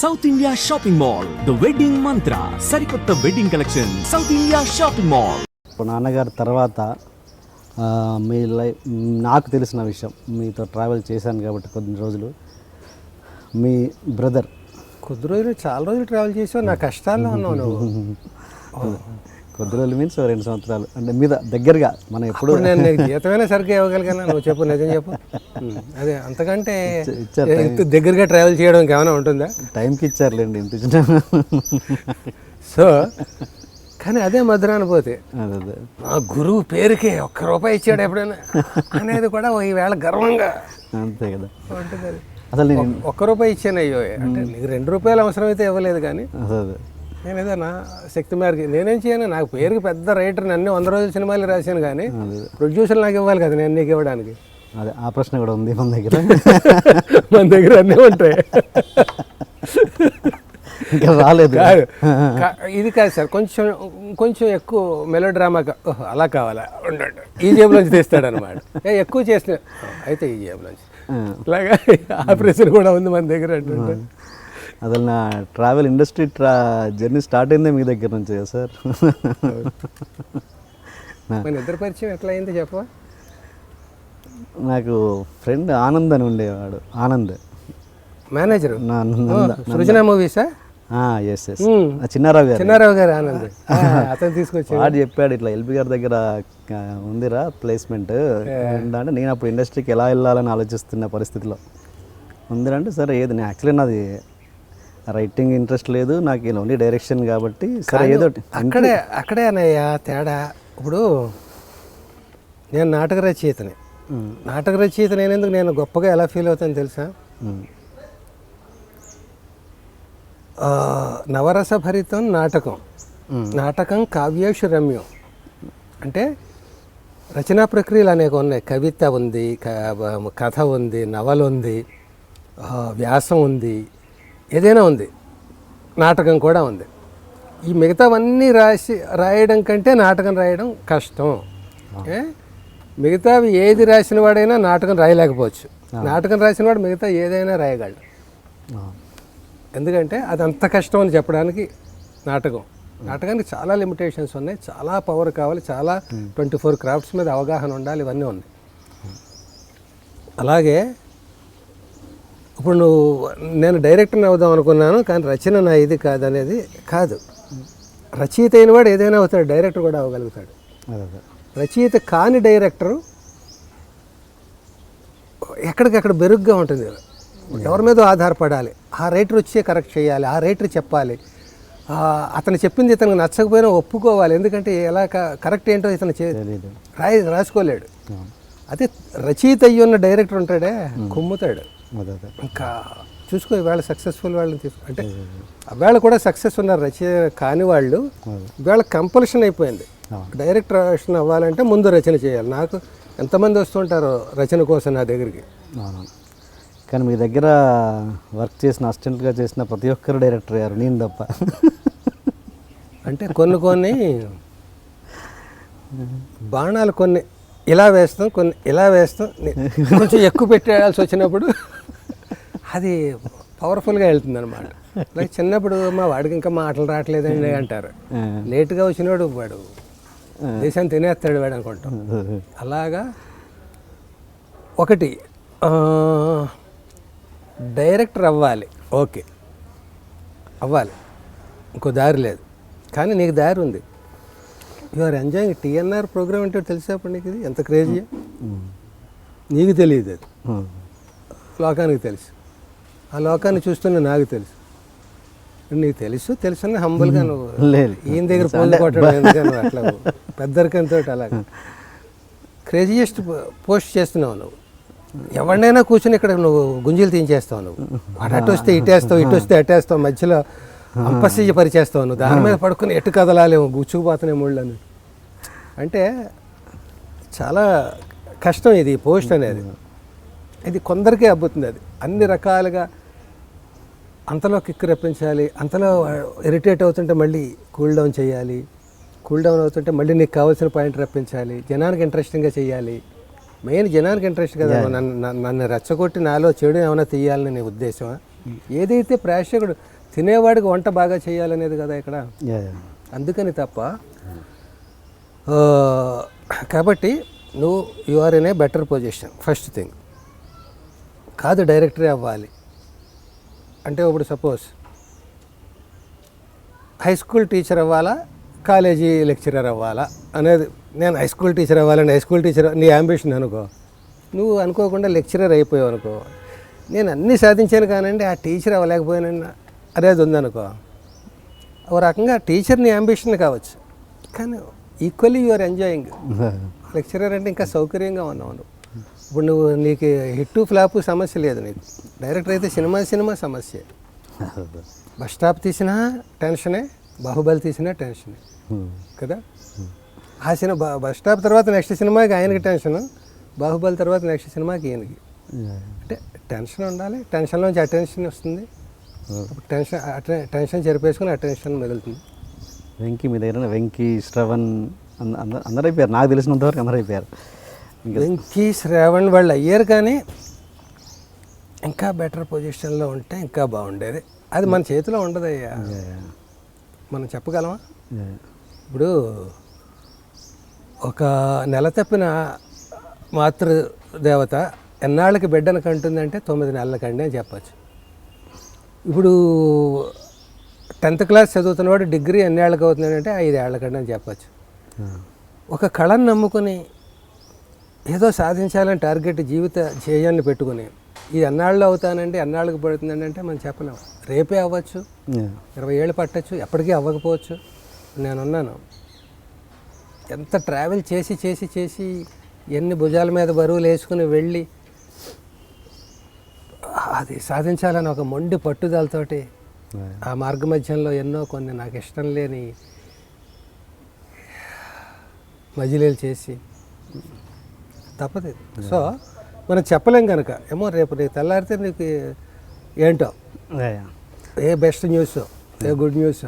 South India shopping mall the wedding Mantra సరికొత్త wedding collection South India shopping mall ఇప్పుడు నాన్నగారి తర్వాత ఆ, మీ లైఫ్ నాకు తెలిసిన విషయం మీతో ట్రావెల్ చేశాను కాబట్టి కొన్ని రోజులు. మీ బ్రదర్ కొద్ది రోజులు చాలా రోజులు ట్రావెల్ చేసావు నా కష్టాల్లో ఉన్నావు నువ్వు. కొద్ది రోజులు మీన్స్ రెండు సంవత్సరాలు. అంటే మీద దగ్గరగా మనం ఎప్పుడు నేను నీకు జీతమైనా సరిగ్గా ఇవ్వగలిగాను? నువ్వు చెప్పు నిజం చెప్పు. అదే అంతకంటే ఇంత దగ్గరగా ట్రావెల్ చేయడం ఏమైనా ఉంటుందా? టైంకి ఇచ్చారులేండి ఇంత సో కానీ అదే మధురానుభూతి మా గురువు పేరుకే ఒక్క రూపాయి ఇచ్చాడు ఎప్పుడైనా? అనేది కూడా ఈవేళ గర్వంగా అంతే కదా. అసలు నేను ఒక్క రూపాయి ఇచ్చాను అయ్యో అంటే నీకు రెండు రూపాయలు అవసరమైతే ఇవ్వలేదు కానీ అదే. నేను ఏదో నా శక్తి మేరకు నేనేం చేయను? నాకు పేరుకి పెద్ద రైటర్ అన్ని వంద రోజుల సినిమాలు రాశాను కానీ ప్రొడ్యూసర్ నాకు ఇవ్వాలి కదా నేను నీకు ఇవ్వడానికి. అదే ఆ ప్రశ్న కూడా ఉంది మన దగ్గర. మన దగ్గర అన్నీ ఉంటాయి. ఇంకా రాలేదు. ఇది కాదు సార్ కొంచెం కొంచెం ఎక్కువ మెలో డ్రామాగా ఓహో, అలా కావాలా? ఉండండి. ఈ జేబులోంచి తీస్తాడు అనమాట ఏ ఎక్కువ చేసిన అయితే ఈ జేబులోంచి ఆ, ఇలాగా ఆ ప్రశ్న కూడా ఉంది మన దగ్గర అంటుంటే. అసలు నా ట్రావెల్ ఇండస్ట్రీ ట్రా జర్నీ స్టార్ట్ అయిందే మీ దగ్గర నుంచి కదా సార్. మన ఇద్దరు పరిచయం ఎట్లా అయింది చెప్పవా నాకు ఫ్రెండ్ ఆనంద్ అని ఉండేవాడు Anand. Manager? Srujana మూవీసా? Yes yes Chinnarao garu. Chinnarao గారు ఆనంద్. అతను తీసుకొచ్చి వాడు చెప్పాడు ఇట్లా ఎల్బీ గారి దగ్గర ఉందిరా ప్లేస్మెంట్. అంటే నేను అప్పుడు ఇండస్ట్రీకి ఎలా వెళ్ళాలని ఆలోచిస్తున్న పరిస్థితిలో. ఉందిరా అంటే సరే ఏది నేను యాక్చువల్లీ నాది రైటింగ్ ఇంట్రెస్ట్ లేదు నాకు ఓన్లీ డైరెక్షన్ కాబట్టి సరే ఏదో. అక్కడే అక్కడే అన్నయ్య తేడా. ఇప్పుడు నేను నాటక రచయితని. నాటక రచయిత నేనెందుకు నేను గొప్పగా ఎలా ఫీల్ అవుతాను తెలుసా? నవరస భరితం నాటకం. నాటకం కావ్యేషు రమ్యం. అంటే రచనా ప్రక్రియలు అనేక ఉన్నాయి. కవిత ఉంది కథ ఉంది నవల ఉంది వ్యాసం ఉంది. ఏదైనా ఉంది. నాటకం కూడా ఉంది. ఈ మిగతావన్నీ రాసి రాయడం కంటే నాటకం రాయడం కష్టం? మిగతావి ఏది రాసిన వాడైనా నాటకం రాయలేకపోవచ్చు. నాటకం రాసిన వాడు మిగతా ఏదైనా రాయగలడు. ఎందుకంటే అది అంత కష్టం అని చెప్పడానికి నాటకం. నాటకానికి చాలా లిమిటేషన్స్ ఉన్నాయి. చాలా పవర్ కావాలి. చాలా ట్వంటీ ఫోర్ క్రాఫ్ట్స్ మీద అవగాహన ఉండాలి. ఇవన్నీ ఉన్నాయి. అలాగే ఇప్పుడు నువ్వు నేను డైరెక్టర్ని అవుదాం అనుకున్నాను కానీ రచన నా ఇది కాదనేది కాదు. రచయిత అయిన వాడు ఏదైనా అవుతాడు డైరెక్టర్ కూడా అవ్వగలుగుతాడు. రచయిత కాని డైరెక్టరు ఎక్కడికక్కడ బెరుగ్గా ఉంటుంది. ఎవరి మీద ఆధారపడాలి. ఆ రైటర్ వచ్చే కరెక్ట్ చేయాలి ఆ రైటర్ చెప్పాలి. అతను చెప్పింది ఇతనికి నచ్చకపోయినా ఒప్పుకోవాలి. ఎందుకంటే ఎలా కరెక్ట్ ఏంటో ఇతను చే తెలీదు. రాయి రాసుకోలేడు. అదే రచయిత అయ్యి ఉన్న డైరెక్టర్ ఉంటాడే కుమ్ముతాడు. ఇంకా చూసుకో ఇవాళ సక్సెస్ఫుల్ వాళ్ళని తీసుకో. అంటే అవేళ కూడా సక్సెస్ ఉన్నారు రచన కాని వాళ్ళు. ఇవాళ కంపల్షన్ అయిపోయింది. డైరెక్ట్ రచన అవ్వాలంటే ముందు రచన చేయాలి. నాకు ఎంతమంది వస్తుంటారో రచన కోసం నా దగ్గరికి. కానీ మీ దగ్గర వర్క్ చేసిన అసిస్టెంట్గా చేసిన ప్రతి ఒక్కరు డైరెక్టర్ గారు నేను తప్ప. అంటే కొన్ని కొన్ని బాణాలు కొన్ని ఇలా వేస్తాం కొన్ని ఇలా వేస్తాం. కొంచెం ఎక్కువ పెట్టేయాల్సి వచ్చినప్పుడు అది పవర్ఫుల్గా వెళ్తుంది అనమాట లైక్ చిన్నప్పుడు మా వాడికి ఇంకా మాటలు రావట్లేదండి అంటారు. లేటుగా వచ్చినవాడు వాడు. దేశాన్ని తినేస్తాడు వాడు అనుకుంటాం. అలాగా ఒకటి డైరెక్టర్ అవ్వాలి. ఓకే అవ్వాలి. ఇంకో దారి లేదు. కానీ నీకు దారి ఉంది. You are enjoying TNR programme అంటే తెలుసా అప్పుడు నీకు ఇది? ఎంత క్రేజీ నీకు తెలియదు అది. లోకానికి తెలుసు. ఆ లోకాన్ని చూస్తున్న నాకు తెలుసు. నీకు తెలుసు తెలుసు హంబుల్గా నువ్వు లేదు. ఈయన దగ్గర పోలు కొట్టడం ఎందుకని అట్లా పెద్దరికంతో అలాగా క్రేజియస్ట్ పోస్ట్ చేస్తున్నావు నువ్వు. ఎవరినైనా కూర్చుని ఇక్కడ నువ్వు గుంజీలు తీయించేస్తావు నువ్వు. వాడు అటు వస్తే ఇటేస్తావు ఇటు వస్తే అటేస్తావు మధ్యలో అంపసిజ పరిచేస్తావు నువ్వు. దాని మీద పడుకుని ఎటు కదలాలేమో గుచ్చుకుపోతున్నాయి ముళ్ళని అంటే చాలా కష్టం ఇది పోస్ట్ అనేది. ఇది కొందరికే అబ్బుతుంది అది. అన్ని రకాలుగా అంతలో కిక్ రప్పించాలి అంతలో ఇరిటేట్ అవుతుంటే మళ్ళీ కూల్ డౌన్ చేయాలి కూల్ డౌన్ అవుతుంటే మళ్ళీ నీకు కావాల్సిన పాయింట్ రప్పించాలి జనానికి ఇంట్రెస్టింగ్గా చేయాలి. మెయిన్ జనానికి ఇంట్రెస్ట్ కదా నన్ను నన్ను- రెచ్చగొట్టి నాలో చెడు ఏమైనా తీయాలని నీ ఉద్దేశమా? ఏదైతే ప్రేక్షకుడు తినేవాడికి వంట బాగా చేయాలనేది కదా ఇక్కడ? అందుకని తప్ప కాబట్టి నువ్వు you are in a better position first thing కాదు డైరెక్టరే అవ్వాలి. అంటే ఇప్పుడు సపోజ్ హై స్కూల్ టీచర్ అవ్వాలా కాలేజీ లెక్చరర్ అవ్వాలా? అనేది నేను హై స్కూల్ టీచర్ అవ్వాలని హై స్కూల్ టీచర్ నీ అంబిషన్ అనుకో. నువ్వు అనుకోకుండా లెక్చరర్ అయిపోయావు అనుకో. నేను అన్నీ సాధించాను కానండి ఆ టీచర్ అవ్వలేకపోయానని అనేది ఉందనుకో. ఓ రకంగా టీచర్ నీ అంబిషన్ కావచ్చు. కానీ equally you are enjoying lecturer అంటే ఇంకా సౌకర్యంగా ఉన్నావు నువ్వు. ఇప్పుడు నువ్వు నీకు హిట్టు ఫ్లాప్ సమస్య లేదు నీకు. డైరెక్టర్ అయితే సినిమా సినిమా సమస్య. బస్ స్టాప్ తీసినా టెన్షనే బాహుబలి తీసినా టెన్షనే. కదా? ఆ సినిమా బస్ స్టాప్ తర్వాత నెక్స్ట్ సినిమాకి ఆయనకి టెన్షన్ బాహుబలి తర్వాత నెక్స్ట్ సినిమాకి ఈయనకి. అంటే టెన్షన్ ఉండాలి టెన్షన్లోంచి అటెన్షన్ వస్తుంది. టెన్షన్ అటెన్ టెన్షన్ చెరిపేసుకుని అటెన్షన్ మిగులుతుంది. వెంకీ మీ దగ్గర వెంకీ శ్రవణ్ అంద- అందరూ అయిపోయారు. నాకు తెలిసినంతవరకు అందరూ అయిపోయారు. వెంకీ శ్రావణ్ వాళ్ళు అయ్యారు కానీ ఇంకా బెటర్ పొజిషన్లో ఉంటే ఇంకా బాగుండేది. అది మన చేతిలో ఉండదయ్యా. మనం చెప్పగలమా? ఇప్పుడు ఒక నెల తప్పిన మాతృదేవత ఎన్నాళ్ళకి బిడ్డను కంటుందంటే తొమ్మిది నెలలకండి అని చెప్పచ్చు. ఇప్పుడు టెన్త్ క్లాస్ చదువుతున్నవాడు డిగ్రీ ఎన్నేళ్ళకి అవుతుందంటే ఐదేళ్ళకండి అని చెప్పచ్చు. ఒక కళను నమ్ముకొని ఏదో సాధించాలని టార్గెట్ జీవిత ధ్యేయాన్ని పెట్టుకుని ఇది ఎన్నాళ్ళు అవుతానండి ఎన్నాళ్ళకి పడుతుందండి అంటే మనం చెప్పలేం రేపే అవ్వచ్చు. ఇరవై ఏళ్ళు పట్టచ్చు ఎప్పటికీ అవ్వకపోవచ్చు నేనున్నాను ఎంత ట్రావెల్ చేసి చేసి చేసి ఎన్ని భుజాల మీద బరువులు వేసుకుని వెళ్ళి అది సాధించాలని ఒక మొండి పట్టుదలతోటి. ఆ మార్గ మధ్యంలో ఎన్నో కొన్ని నాకు ఇష్టం లేని మజిలీలు చేసి తప్పదు. సో మనం చెప్పలేం కనుక ఏమో రేపు నీకు తెల్లారితే నీకు ఏంటో. A best news? A good news?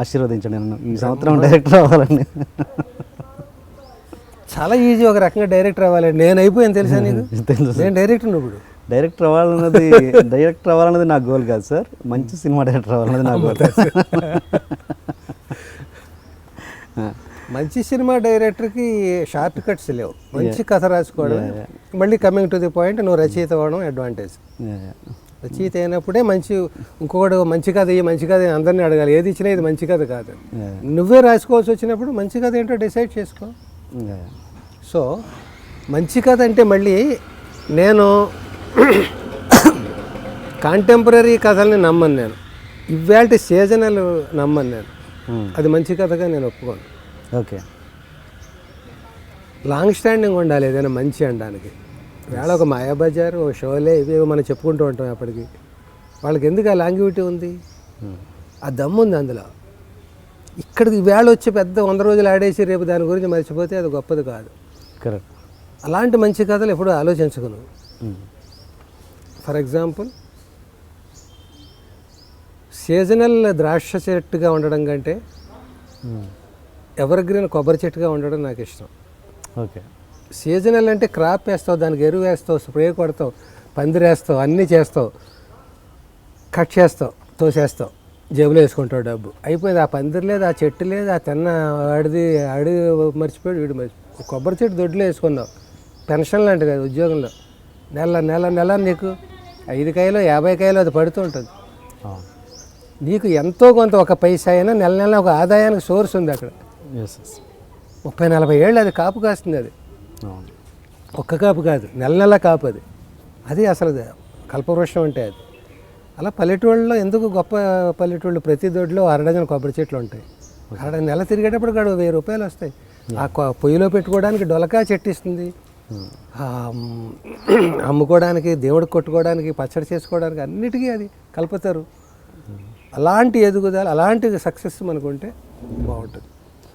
ఆశీర్వదించండి నన్ను. ఈ సంవత్సరం డైరెక్టర్ అవ్వాలని. చాలా ఈజీ ఒక రకంగా డైరెక్టర్ అవ్వాలి. నేను అయిపోయాను తెలుసా నీకు? తెలుసు. నేను డైరెక్టర్ ఇప్పుడు. డైరెక్టర్ అవ్వాలన్నది డైరెక్టర్ అవ్వాలన్నది నా గోల్ కాదు సార్. మంచి సినిమా డైరెక్టర్ అవ్వాలన్నది నా గోల్ మంచి సినిమా డైరెక్టర్కి షార్ట్ కట్స్ లేవు. మంచి కథ రాసుకోవడం మళ్ళీ కమింగ్ టు ది పాయింట్ నువ్వు రచయిత అవ్వడం అడ్వాంటేజ్ రచయిత అయినప్పుడే మంచి ఇంకొకటి మంచి కథ ఈ మంచి కథ అని అందరినీ అడగాలి. ఏది ఇచ్చినా ఇది మంచి కథ కాదు. నువ్వే రాసుకోవాల్సి వచ్చినప్పుడు మంచి కథ ఏంటో డిసైడ్ చేసుకో. సో మంచి కథ అంటే మళ్ళీ నేను కాంటెంపరీ కథల్ని నమ్మను నేను. ఇవాళ సీజనల్ నమ్మను నేను. అది మంచి కథగా నేను ఒప్పుకోను. ఓకే. లాంగ్ స్టాండింగ్ ఉండాలి ఏదైనా మంచి అనడానికి. వేళ ఒక మాయాబజార్ ఓ షోలే ఇవి ఏవో మనం చెప్పుకుంటూ ఉంటాం ఎప్పటికీ వాళ్ళకి ఎందుకు ఆ లాంగివిటీ ఉంది? ఆ దమ్ము ఉంది అందులో. ఇక్కడికి వేళ వచ్చి పెద్ద వంద రోజులు ఆడేసి రేపు దాని గురించి మర్చిపోతే అది గొప్పది కాదు. కరెక్ట్ అలాంటి మంచి కథలు ఎప్పుడూ ఆలోచించగలను ఫర్ ఎగ్జాంపుల్ సీజనల్ ద్రాక్ష చెట్టుగా ఉండడం కంటే ఎవర్ గ్రీన్ కొబ్బరి చెట్టుగా ఉండడం నాకు ఇష్టం. ఓకే. సీజనల్ అంటే క్రాప్ వేస్తావు దానికి ఎరువు వేస్తావు స్ప్రే కొడతావు పందిరేస్తావు అన్నీ చేస్తావు కట్ చేస్తావు తోసేస్తావు జేబులో వేసుకుంటావు డబ్బు. అయిపోయింది ఆ పందిరి లేదు ఆ చెట్టు లేదు ఆ తెన్న ఆడిది ఆడి మర్చిపోయాడు వీడు మర్చిపోయాడు కొబ్బరి చెట్టు దొడ్లో వేసుకున్నావు. పెన్షన్ లాంటిది అది ఉద్యోగంలో. నెల నెల నెల నీకు ఐదు కాయలు యాభై కాయలు అది పడుతూ ఉంటుంది. నీకు ఎంతో కొంత ఒక పైసా అయినా నెల నెల ఒక ఆదాయానికి సోర్స్ ఉంది అక్కడ. ముప్పై నలభై ఏళ్ళు అది కాపు కాస్తుంది అది. ఒక్క కాపు కాదు నెల నెల కాపు అది. అది అసలు కల్పవృక్షం అంటే అది. అలా పల్లెటూళ్ళలో ఎందుకు గొప్ప పల్లెటూళ్ళు? ప్రతి దొడ్లో అరడజన కొబ్బరి చెట్లు ఉంటాయి. అర నెల తిరిగేటప్పుడు కాడు వెయ్యి రూపాయలు వస్తాయి. ఆ పొయ్యిలో పెట్టుకోవడానికి డొలకా చెట్టు ఇస్తుంది. మ్, అమ్ముకోవడానికి దేవుడికి కొట్టుకోవడానికి పచ్చడి చేసుకోవడానికి అన్నిటికీ అది కలుపుతారు. అలాంటి ఎదుగుదల అలాంటి సక్సెస్ మనకుంటే బాగుంటుంది.